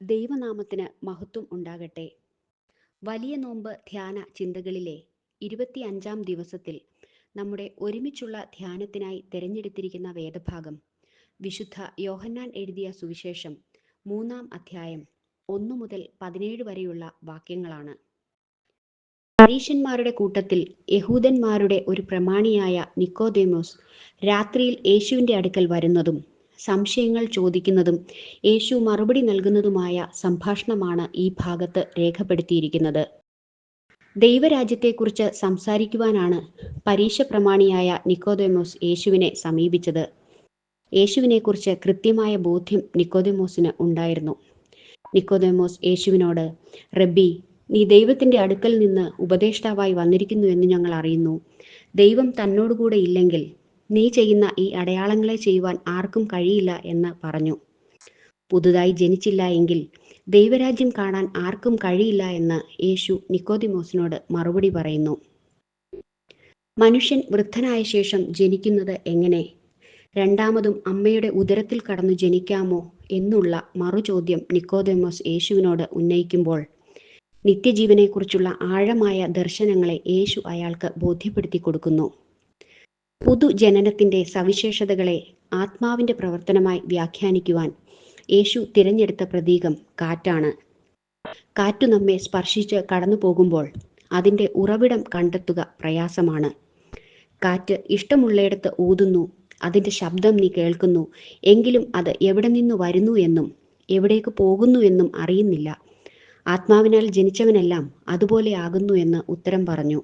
ദൈവനാമത്തിന് മഹത്വം ഉണ്ടാകട്ടെ. വലിയ നോമ്പ് ധ്യാന ചിന്തകളിലെ ഇരുപത്തി അഞ്ചാം ദിവസത്തിൽ നമ്മുടെ ഒരുമിച്ചുള്ള ധ്യാനത്തിനായി തിരഞ്ഞെടുത്തിരിക്കുന്ന വേദഭാഗം വിശുദ്ധ യോഹന്നാൻ എഴുതിയ സുവിശേഷം മൂന്നാം അധ്യായം ഒന്നു മുതൽ പതിനേഴ് വരെയുള്ള വാക്യങ്ങളാണ്. പരീഷന്മാരുടെ കൂട്ടത്തിൽ യഹൂദന്മാരുടെ ഒരു പ്രമാണിയായ നിക്കോദേമോസ് രാത്രിയിൽ യേശുവിന്റെ അടുക്കൽ വരുന്നതും സംശയങ്ങൾ ചോദിക്കുന്നതും യേശു മറുപടി നൽകുന്നതുമായ സംഭാഷണമാണ് ഈ ഭാഗത്ത് രേഖപ്പെടുത്തിയിരിക്കുന്നത്. ദൈവരാജ്യത്തെക്കുറിച്ച് സംസാരിക്കുവാനാണ് പരീക്ഷ പ്രമാണിയായ നിക്കോദമോസ് യേശുവിനെ സമീപിച്ചത്. യേശുവിനെക്കുറിച്ച് കൃത്യമായ ബോധ്യം നിക്കോദമോസിന് ഉണ്ടായിരുന്നു. നിക്കോദമോസ് യേശുവിനോട് റബ്ബി നീ ദൈവത്തിന്റെ അടുക്കൽ നിന്ന് ഉപദേഷ്ടാവായി വന്നിരിക്കുന്നു എന്ന് ഞങ്ങൾ അറിയുന്നു. ദൈവം തന്നോടുകൂടെ ഇല്ലെങ്കിൽ നീ ചെയ്യുന്ന ഈ അടയാളങ്ങളെ ചെയ്യുവാൻ ആർക്കും കഴിയില്ല എന്ന് പറഞ്ഞു. പുതുതായി ജനിച്ചില്ല എങ്കിൽ ദൈവരാജ്യം കാണാൻ ആർക്കും കഴിയില്ല എന്ന് യേശു നിക്കോതിമോസിനോട് മറുപടി പറയുന്നു. മനുഷ്യൻ വൃദ്ധനായ ശേഷം ജനിക്കുന്നത് എങ്ങനെ? രണ്ടാമതും അമ്മയുടെ ഉദരത്തിൽ കടന്നു ജനിക്കാമോ എന്നുള്ള മറുചോദ്യം നിക്കോദമോസ് യേശുവിനോട് ഉന്നയിക്കുമ്പോൾ നിത്യജീവനെക്കുറിച്ചുള്ള ആഴമായ ദർശനങ്ങളെ യേശു അയാൾക്ക് ബോധ്യപ്പെടുത്തി കൊടുക്കുന്നു. പുതുജനനത്തിന്റെ സവിശേഷതകളെ ആത്മാവിന്റെ പ്രവർത്തനമായി വ്യാഖ്യാനിക്കുവാൻ യേശു തിരഞ്ഞെടുത്ത പ്രതീകം കാറ്റാണ്. കാറ്റു നമ്മെ സ്പർശിച്ച് കടന്നു പോകുമ്പോൾ അതിന്റെ ഉറവിടം കണ്ടെത്തുക പ്രയാസമാണ്. കാറ്റ് ഇഷ്ടമുള്ളയിടത്ത് ഊതുന്നു അതിന്റെ ശബ്ദം നീ കേൾക്കുന്നു എങ്കിലും അത് എവിടെ നിന്ന് വരുന്നു എന്നും എവിടേക്ക് പോകുന്നു എന്നും അറിയുന്നില്ല. ആത്മാവിനാൽ ജനിച്ചവനെല്ലാം അതുപോലെ ആകുന്നു എന്ന് ഉത്തരം പറഞ്ഞു.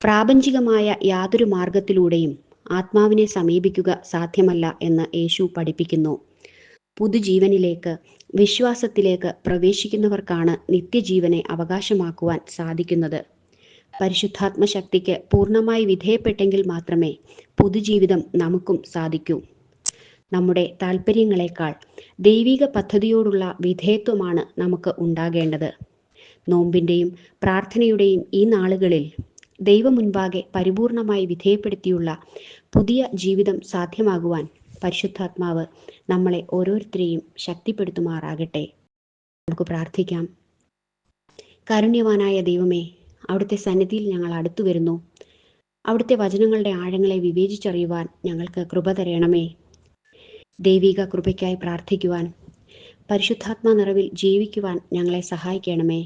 പ്രാപഞ്ചികമായ യാതൊരു മാർഗത്തിലൂടെയും ആത്മാവിനെ സമീപിക്കുക സാധ്യമല്ല എന്ന് യേശു പഠിപ്പിക്കുന്നു. പുതുജീവനിലേക്ക് വിശ്വാസത്തിലേക്ക് പ്രവേശിക്കുന്നവർക്കാണ് നിത്യജീവനെ അവകാശമാക്കുവാൻ സാധിക്കുന്നത്. പരിശുദ്ധാത്മ ശക്തിക്ക് പൂർണമായി വിധേയപ്പെട്ടെങ്കിൽ മാത്രമേ പുതുജീവിതം നമുക്കും സാധിക്കൂ. നമ്മുടെ താല്പര്യങ്ങളെക്കാൾ ദൈവിക പദ്ധതിയോടുള്ള വിധേയത്വമാണ് നമുക്ക് ഉണ്ടാകേണ്ടത്. നോമ്പിന്റെയും പ്രാർത്ഥനയുടെയും ഈ നാളുകളിൽ ദൈവം മുൻപാകെ പരിപൂർണമായി വിധേയപ്പെടുത്തിയുള്ള പുതിയ ജീവിതം സാധ്യമാകുവാൻ പരിശുദ്ധാത്മാവ് നമ്മളെ ഓരോരുത്തരെയും ശക്തിപ്പെടുത്തുമാറാകട്ടെ. നമുക്ക് പ്രാർത്ഥിക്കാം. കാരുണ്യവാനായ ദൈവമേ അവിടുത്തെ സന്നിധിയിൽ ഞങ്ങൾ അടുത്തു വരുന്നു. അവിടുത്തെ വചനങ്ങളുടെ ആഴങ്ങളെ വിവേചിച്ചറിയുവാൻ ഞങ്ങൾക്ക് കൃപ തരയണമേ ദൈവിക കൃപയ്ക്കായി പ്രാർത്ഥിക്കുവാൻ പരിശുദ്ധാത്മാ നിറവിൽ ജീവിക്കുവാൻ ഞങ്ങളെ സഹായിക്കണമേ.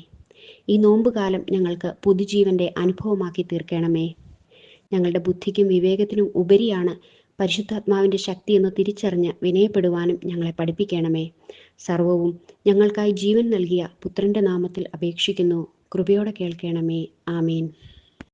ഈ നോമ്പുകാലം ഞങ്ങൾക്ക് പുതുജീവന്റെ അനുഭവമാക്കി തീർക്കണമേ. ഞങ്ങളുടെ ബുദ്ധിക്കും വിവേകത്തിനും ഉപരിയാണ് പരിശുദ്ധാത്മാവിന്റെ ശക്തി എന്ന് തിരിച്ചറിഞ്ഞ് വിനയപ്പെടുവാനും ഞങ്ങളെ പഠിപ്പിക്കണമേ. സർവവും ഞങ്ങൾക്കായി ജീവൻ നൽകിയ പുത്രന്റെ നാമത്തിൽ അപേക്ഷിക്കുന്നു. കൃപയോടെ കേൾക്കണമേ. ആമീൻ.